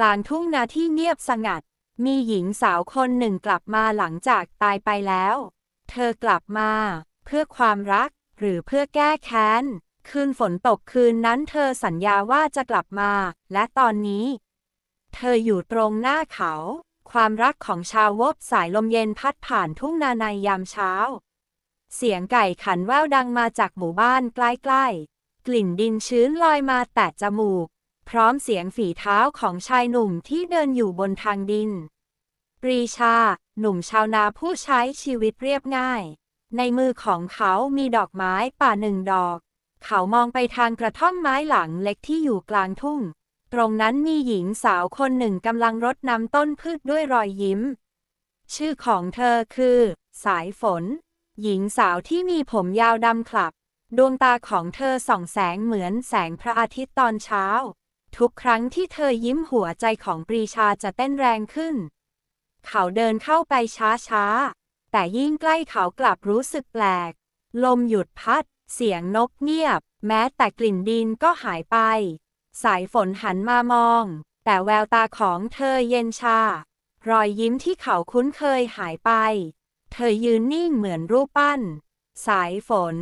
กลางทุ่งนาที่เงียบสงัด มีหญิงสาวคนหนึ่งกลับมาหลังจากตายไปแล้ว เธอกลับมา เพื่อความรัก หรือเพื่อแก้แค้น คืนฝนตกคืนนั้นเธอสัญญาว่าจะกลับมา และตอนนี้ เธออยู่ตรงหน้าเขา ความรักของชาววบสายลมเย็นพัดผ่านทุ่งนาในยามเช้า เสียงไก่ขันแว่วดังมาจากหมู่บ้านใกล้ๆ กลิ่นดินชื้นลอยมาแตะจมูก พร้อมเสียงฝีเท้าของชายหนุ่มที่เดินอยู่บนทางดิน ปรีชา หนุ่มชาวนาผู้ใช้ชีวิตเรียบง่าย ในมือของเขามีดอกไม้ป่าหนึ่งดอก เขามองไปทางกระท่อมไม้หลังเล็กที่อยู่กลางทุ่ง ตรงนั้นมีหญิงสาวคนหนึ่งกำลังรดน้ำต้นพืชด้วยรอยยิ้ม ชื่อของเธอคือ สายฝน หญิงสาวที่มีผมยาวดำคลับ ดวงตาของเธอส่องแสงเหมือนแสงพระอาทิตย์ตอนเช้า ทุกครั้งที่เธอยิ้มหัวใจของปรีชาจะเต้นแรงขึ้น เขาเดินเข้าไปช้าๆ แต่ยิ่งใกล้เขากลับรู้สึกแปลก ลมหยุดพัด เสียงนกเงียบ แม้แต่กลิ่นดินก็หายไป สายฝนหันมามอง แต่แววตาของเธอเย็นชา รอยยิ้มที่เขาคุ้นเคยหายไป เธอยืนนิ่งเหมือนรูปปั้น สายฝน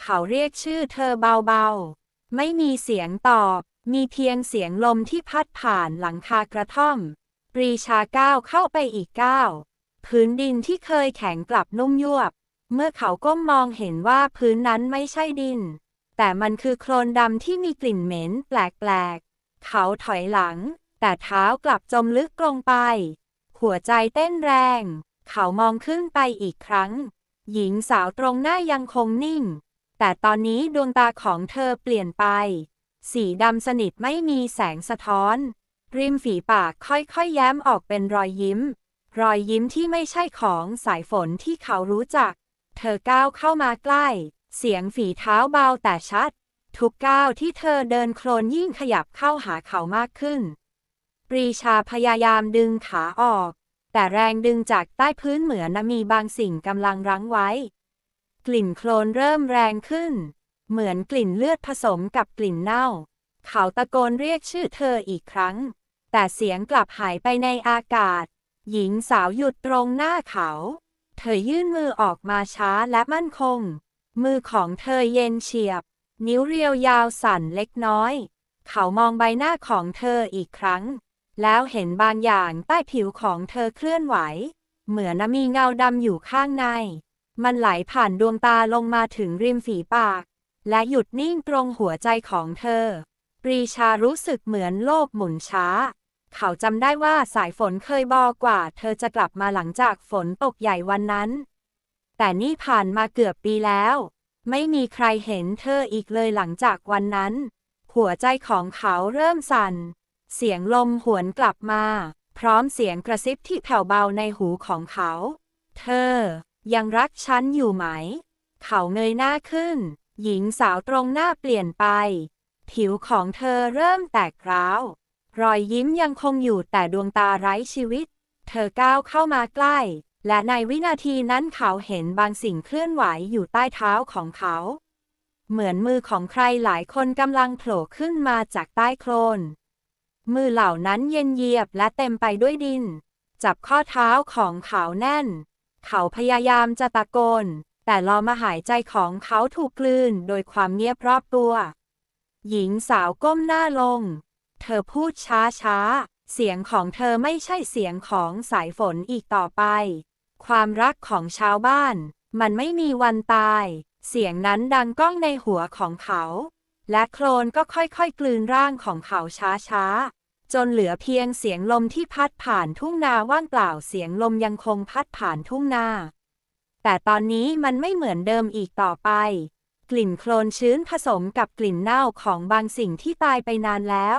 เขาเรียกชื่อเธอเบาๆ ไม่มีเสียงตอบ มีเพียงเสียงลมที่พัดผ่านหลังคากระท่อม ปรีชาก้าวเข้าไปอีกก้าวพื้นดินที่เคยแข็งกลับนุ่มยวบ เมื่อเขาก้มมองเห็นว่าพื้นนั้นไม่ใช่ดิน แต่มันคือโคลนดำที่มีกลิ่นเหม็นแปลกๆ เขาถอยหลัง แต่เท้ากลับจมลึกลงไป หัวใจเต้นแรง เขามองขึ้นไปอีกครั้ง หญิงสาวตรงหน้ายังคงนิ่ง แต่ตอนนี้ดวงตาของเธอเปลี่ยนไป สีดำสนิทไม่มีแสงสะท้อน ริมฝีปากค่อยๆ แย้มออกเป็นรอยยิ้ม รอยยิ้มที่ไม่ใช่ของสายฝนที่เขารู้จัก เธอก้าวเข้ามาใกล้ เสียงฝีเท้าเบาแต่ชัด ทุกก้าวที่เธอเดินโคลนยิ่งขยับเข้าหาเขามากขึ้น ปรีชาพยายามดึงขาออก แต่แรงดึงจากใต้พื้นเหมือนมีบางสิ่งกำลังรั้งไว้ กลิ่นโคลนเริ่มแรงขึ้น เหมือนกลิ่นเลือดผสมกับกลิ่นเน่า เขาตะโกนเรียกชื่อเธออีกครั้ง แต่เสียงกลับหายไปในอากาศ หญิงสาวหยุดตรงหน้าเขา เธอยื่นมือออกมาช้าและมั่นคง มือของเธอเย็นเฉียบ นิ้วเรียวยาวสั่นเล็กน้อย เขามองใบหน้าของเธออีกครั้ง แล้วเห็นบางอย่างใต้ผิวของเธอเคลื่อนไหว เหมือนมีเงาดำอยู่ข้างใน มันไหลผ่านดวงตาลงมาถึงริมฝีปาก และหยุดนิ่งตรงหัวใจของเธอ ปรีชารู้สึกเหมือนโลกหมุนช้า เขาจำได้ว่าสายฝนเคยบอกว่า เธอจะกลับมาหลังจากฝนตกใหญ่วันนั้น แต่นี่ผ่านมาเกือบปีแล้ว ไม่มีใครเห็นเธออีกเลยหลังจากวันนั้น หัวใจของเขาเริ่มสั่น เสียงลมหวนกลับมา พร้อมเสียงกระซิบที่แผ่วเบาในหูของเขา เธอ ยังรักฉันอยู่ไหม เขาเงยหน้าขึ้น หญิงสาวตรงหน้าเปลี่ยนไป ผิวของเธอเริ่มแตกร้าว รอยยิ้มยังคงอยู่แต่ดวงตาไร้ชีวิต เธอก้าวเข้ามาใกล้ และในวินาทีนั้นเขาเห็นบางสิ่งเคลื่อนไหวอยู่ใต้เท้าของเขา เหมือนมือของใครหลายคนกำลังโผล่ขึ้นมาจากใต้โคลน มือเหล่านั้นเย็นเยียบและเต็มไปด้วยดิน จับข้อเท้าของเขาแน่น เขาพยายามจะตะโกน แต่ลมหายใจของเขาถูกกลืนโดยความเงียบรอบตัว หญิงสาวก้มหน้าลง เธอพูดช้าช้า เสียงของเธอไม่ใช่เสียงของสายฝนอีกต่อไป ความรักของชาวบ้าน มันไม่มีวันตาย เสียงนั้นดังก้องในหัวของเขา และโคลนก็ค่อยๆ กลืนร่างของเขาช้าๆจนเหลือเพียงเสียงลมที่พัดผ่านทุ่งนาว่างเปล่าเสียงลมยังคงพัดผ่านทุ่งนา แต่ตอนนี้มันไม่เหมือนเดิมอีกต่อไป กลิ่นโคลนชื้นผสมกับกลิ่นเน่าของบางสิ่งที่ตายไปนานแล้ว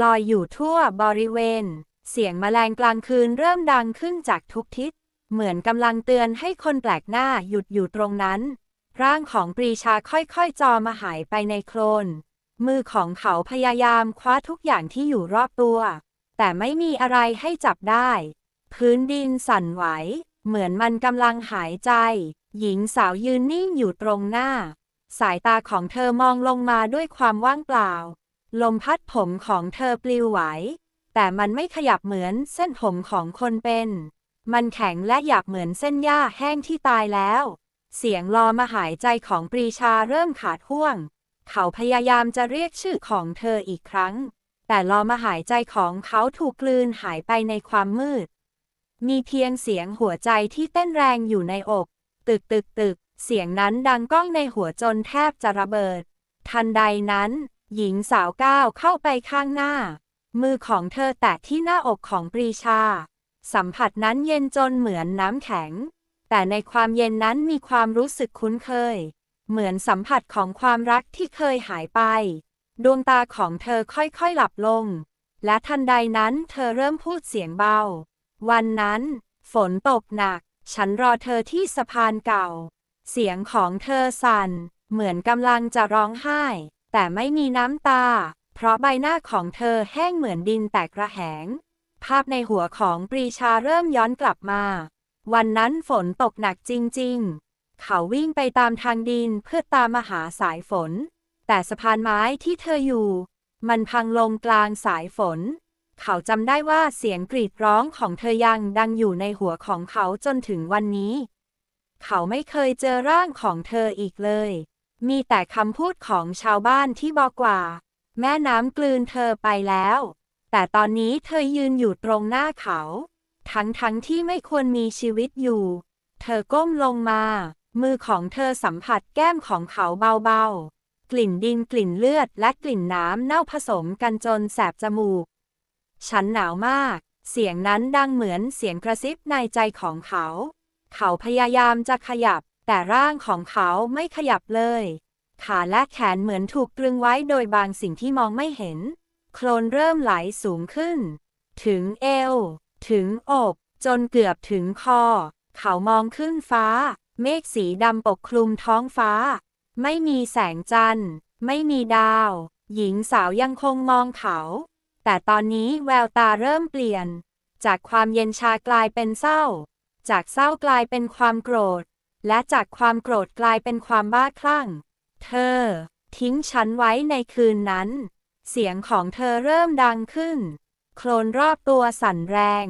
ลอยอยู่ทั่วบริเวณ เสียงแมลงกลางคืนเริ่มดังขึ้นจากทุกทิศ เหมือนกำลังเตือนให้คนแปลกหน้าหยุดอยู่ตรงนั้น ร่างของปรีชาค่อยๆ จอมาหายไปในโคลน มือของเขาพยายามคว้าทุกอย่างที่อยู่รอบตัว แต่ไม่มีอะไรให้จับได้ พื้นดินสั่นไหว เหมือนมันกำลังหายใจ หญิงสาวยืนนิ่งอยู่ตรงหน้า สายตาของเธอมองลงมาด้วยความว่างเปล่า ลมพัดผมของเธอปลิวไหว แต่มันไม่ขยับเหมือนเส้นผมของคนเป็น มันแข็งและหยาบเหมือนเส้นหญ้าแห้งที่ตายแล้ว เสียงรอมาหายใจของปรีชาเริ่มขาดห่วง เขาพยายามจะเรียกชื่อของเธออีกครั้ง แต่รอมาหายใจของเขาถูกกลืนหายไปในความมืด มีเพียงเสียงหัวใจที่เต้นแรงอยู่ในอก ตึกตึกตึก เสียงนั้นดังก้องในหัวจนแทบจะระเบิด ทันใดนั้น หญิงสาวก้าวเข้าไปข้างหน้า มือของเธอแตะที่หน้าอกของปรีชา สัมผัสนั้นเย็นจนเหมือนน้ำแข็ง แต่ในความเย็นนั้นมีความรู้สึกคุ้นเคย เหมือนสัมผัสของความรักที่เคยหายไป ดวงตาของเธอค่อยๆหลับลง และทันใดนั้นเธอเริ่มพูดเสียงเบา วันนั้น ฝนตกหนัก ฉันรอเธอที่สะพานเก่า เสียงของเธอสั่น เหมือนกำลังจะร้องไห้ แต่ไม่มีน้ำตา เพราะใบหน้าของเธอแห้งเหมือนดินแตกระแหง ภาพในหัวของปรีชาเริ่มย้อนกลับมา วันนั้นฝนตกหนักจริง ๆ เขาวิ่งไปตามทางดินเพื่อตามมาหาสายฝน แต่สะพานไม้ที่เธออยู่ มันพังลงกลางสายฝน เขาจำได้ว่าเสียงกรีดร้องของเธอยังดังอยู่ในหัวของเขาจนถึงวันนี้ เขาไม่เคยเจอร่างของเธออีกเลย มีแต่คำพูดของชาวบ้านที่บอกว่า แม่น้ำกลืนเธอไปแล้ว แต่ตอนนี้เธอยืนอยู่ตรงหน้าเขา ทั้งทั้งที่ไม่ควรมีชีวิตอยู่ เธอก้มลงมา มือของเธอสัมผัสแก้มของเขาเบาๆ กลิ่นดินกลิ่นเลือดและกลิ่นน้ำเน่าผสมกันจนแสบจมูก ฉันหนาวมาก เสียงนั้นดังเหมือนเสียงกระซิบในใจของเขา เขาพยายามจะขยับ แต่ร่างของเขาไม่ขยับเลย ขาและแขนเหมือนถูกตรึงไว้โดยบางสิ่งที่มองไม่เห็น โคลนเริ่มไหลสูงขึ้น ถึงเอว ถึงอก จนเกือบถึงคอ เขามองขึ้นฟ้า เมฆสีดำปกคลุมท้องฟ้า ไม่มีแสงจันทร์ ไม่มีดาว หญิงสาวยังคงมองเขา แต่ตอนนี้แววตาเริ่มเปลี่ยน จากความเย็นชากลายเป็นเศร้า จากเศร้ากลายเป็นความโกรธ และจากความโกรธกลายเป็นความบ้าคลั่ง เธอ ทิ้งฉันไว้ในคืนนั้น เสียงของเธอเริ่มดังขึ้น โคลนรอบตัวสั่นแรง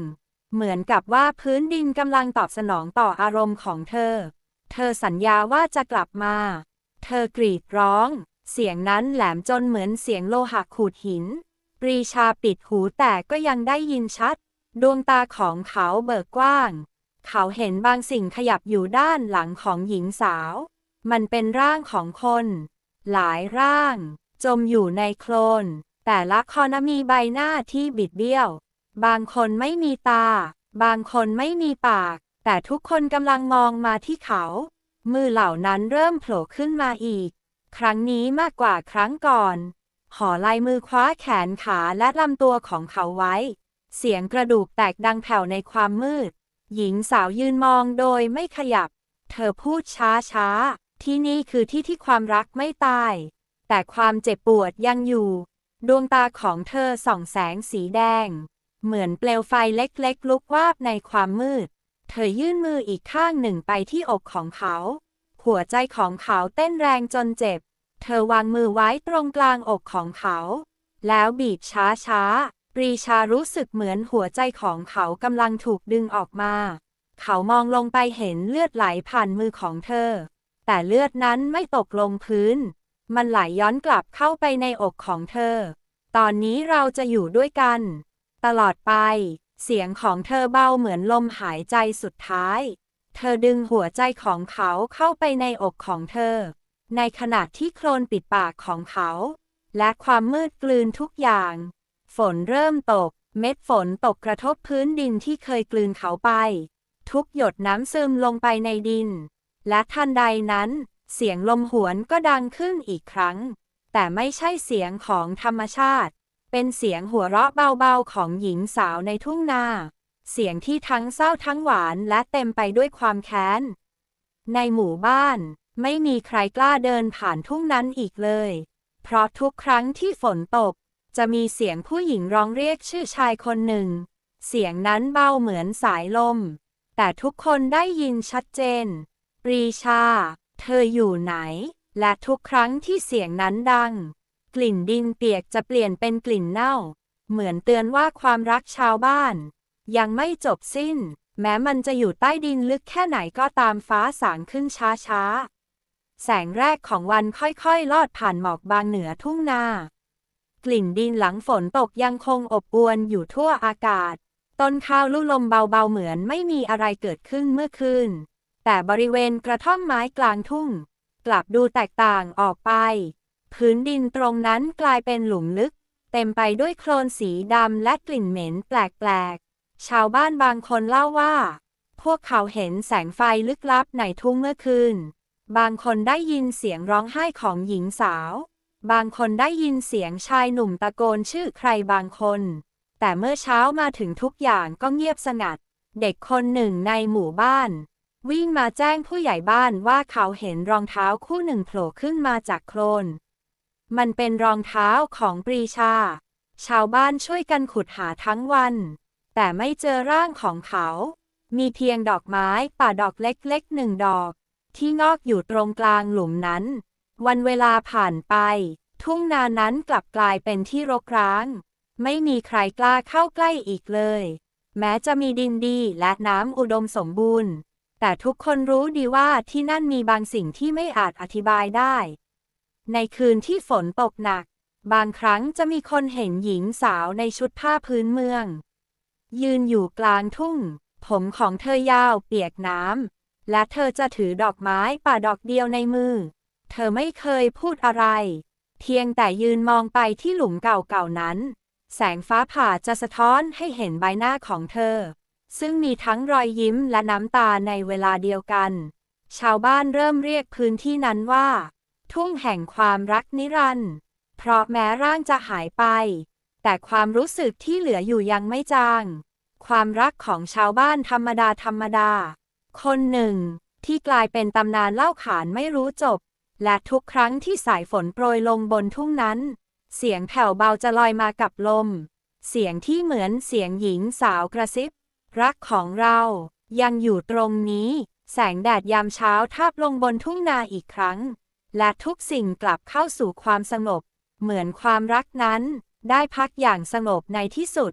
เหมือนกับว่าพื้นดินกำลังตอบสนองต่ออารมณ์ของเธอ เธอสัญญาว่าจะกลับมา เธอกรีดร้อง เสียงนั้นแหลมจนเหมือนเสียงโลหะขูดหิน ปรีชาปิดหูแต่ก็ยังได้ยินชัด ดวงตาของเขาเบิกกว้าง เขาเห็นบางสิ่งขยับอยู่ด้านหลังของหญิงสาว มันเป็นร่างของคน หลายร่าง จมอยู่ในโคลน แต่ละคนมีใบหน้าที่บิดเบี้ยว บางคนไม่มีตา บางคนไม่มีปาก แต่ทุกคนกำลังมองมาที่เขา มือเหล่านั้นเริ่มโผล่ขึ้นมาอีก ครั้งนี้มากกว่าครั้งก่อน ห่อลายมือคว้าแขนขาและลำตัวของเขาไว้ เสียงกระดูกแตกดังแผ่วในความมืด หญิงสาวยืนมองโดยไม่ขยับ เธอพูดช้าช้าๆที่นี่คือที่ที่ความรักไม่ตาย แต่ความเจ็บปวดยังอยู่ ดวงตาของเธอส่องแสงสีแดง เหมือนเปลวไฟเล็กๆ ลุกวาบในความมืด เธอยื่นมืออีกข้างหนึ่งไปที่อกของเขา หัวใจของเขาเต้นแรงจนเจ็บ เธอวางมือไว้ตรงกลางอกของเขา แล้วบีบช้าช้าๆปรีชารู้สึกเหมือนหัวใจของเขากำลังถูกดึงออกมา เขามองลงไปเห็นเลือดไหลผ่านมือของเธอ แต่เลือดนั้นไม่ตกลงพื้น มันไหลย้อนกลับเข้าไปในอกของเธอ ตอนนี้เราจะอยู่ด้วยกัน ตลอดไป เสียงของเธอเบาเหมือนลมหายใจสุดท้าย เธอดึงหัวใจของเขาเข้าไปในอกของเธอ ในขณะที่โคลนปิดปากของเขา และความมืดกลืนทุกอย่าง ฝนเริ่มตก เม็ดฝนตกกระทบพื้นดินที่เคยกลืนเขาไป ทุกหยดน้ำซึมลงไปในดิน และทันใดนั้น เสียงลมหวนก็ดังขึ้นอีกครั้ง แต่ไม่ใช่เสียงของธรรมชาติ เป็นเสียงหัวเราะเบาๆของหญิงสาวในทุ่งนา เสียงที่ทั้งเศร้าทั้งหวานและเต็มไปด้วยความแค้น ในหมู่บ้าน ไม่มีใครกล้าเดินผ่านทุ่งนั้นอีกเลย เพราะทุกครั้งที่ฝนตก จะมีเสียงผู้หญิงร้องเรียกชื่อชายคนหนึ่ง เสียงนั้นเบาเหมือนสายลม แต่ทุกคนได้ยินชัดเจน ปรีชา เธออยู่ไหน และทุกครั้งที่เสียงนั้นดัง กลิ่นดินเปียกจะเปลี่ยนเป็นกลิ่นเน่า เหมือนเตือนว่าความรักชาวบ้าน ยังไม่จบสิ้น แม้มันจะอยู่ใต้ดินลึกแค่ไหนก็ตามฟ้าสางขึ้นช้าๆ แสงแรกของวันค่อยๆ ลอดผ่านหมอกบางเหนือทุ่งนา กลิ่นดินหลังฝนตกยังคงอบอวนอยู่ทั่วอากาศ ต้นข้าวลู่ลมเบาๆเหมือนไม่มีอะไรเกิดขึ้นเมื่อคืน แต่บริเวณกระท่อมไม้กลางทุ่ง กลับดูแตกต่างออกไป พื้นดินตรงนั้นกลายเป็นหลุมลึก เต็มไปด้วยโคลนสีดำและกลิ่นเหม็นแปลกๆ ชาวบ้านบางคนเล่าว่า พวกเขาเห็นแสงไฟลึกลับในทุ่งเมื่อคืน บางคนได้ยินเสียงร้องไห้ของหญิงสาว บางคนได้ยินเสียงชายหนุ่มตะโกนชื่อใครบางคน แต่เมื่อเช้ามาถึงทุกอย่างก็เงียบสงัด เด็กคนหนึ่งในหมู่บ้าน วิ่งมาแจ้งผู้ใหญ่บ้านว่าเขาเห็นรองเท้าคู่หนึ่งโผล่ขึ้นมาจากโคลน มันเป็นรองเท้าของปรีชา ชาวบ้านช่วยกันขุดหาทั้งวัน แต่ไม่เจอร่างของเขา มีเพียงดอกไม้ป่าดอกเล็กๆหนึ่งดอก ที่งอกอยู่ตรงกลางหลุมนั้น วันเวลาผ่านไป ทุ่งนานั้นกลับกลายเป็นที่รกร้าง ไม่มีใครกล้าเข้าใกล้อีกเลย แม้จะมีดินดีและน้ำอุดมสมบูรณ์ แต่ทุกคนรู้ดีว่าที่นั่นมีบางสิ่งที่ไม่อาจอธิบายได้ ในคืนที่ฝนตกหนัก บางครั้งจะมีคนเห็นหญิงสาวในชุดผ้าพื้นเมือง ยืนอยู่กลางทุ่ง ผมของเธอยาวเปียกน้ำ และเธอจะถือดอกไม้ป่าดอกเดียวในมือ เธอไม่เคยพูดอะไร เพียงแต่ยืนมองไปที่หลุมเก่าๆนั้น แสงฟ้าผ่าจะสะท้อนให้เห็นใบหน้าของเธอ ซึ่งมีทั้งรอยยิ้มและน้ำตาในเวลาเดียวกัน ชาวบ้านเริ่มเรียกพื้นที่นั้นว่า ทุ่งแห่งความรักนิรันดร์เพราะแม้ร่างจะหายไป แต่ความรู้สึกที่เหลืออยู่ยังไม่จาง ความรักของชาวบ้านธรรมดาธรรมดา คนหนึ่ง ที่กลายเป็นตำนานเล่าขานไม่รู้จบ และทุกครั้งที่สายฝนโปรยลงบนทุ่งนั้น เสียงแผ่วเบาจะลอยมากับลม เสียงที่เหมือนเสียงหญิงสาวกระซิบ รักของเรายังอยู่ตรงนี้ แสงแดดยามเช้าทาบลงบนทุ่งนาอีกครั้ง และทุกสิ่งกลับเข้าสู่ความสงบ เหมือนความรักนั้น ได้พักอย่างสงบในที่สุด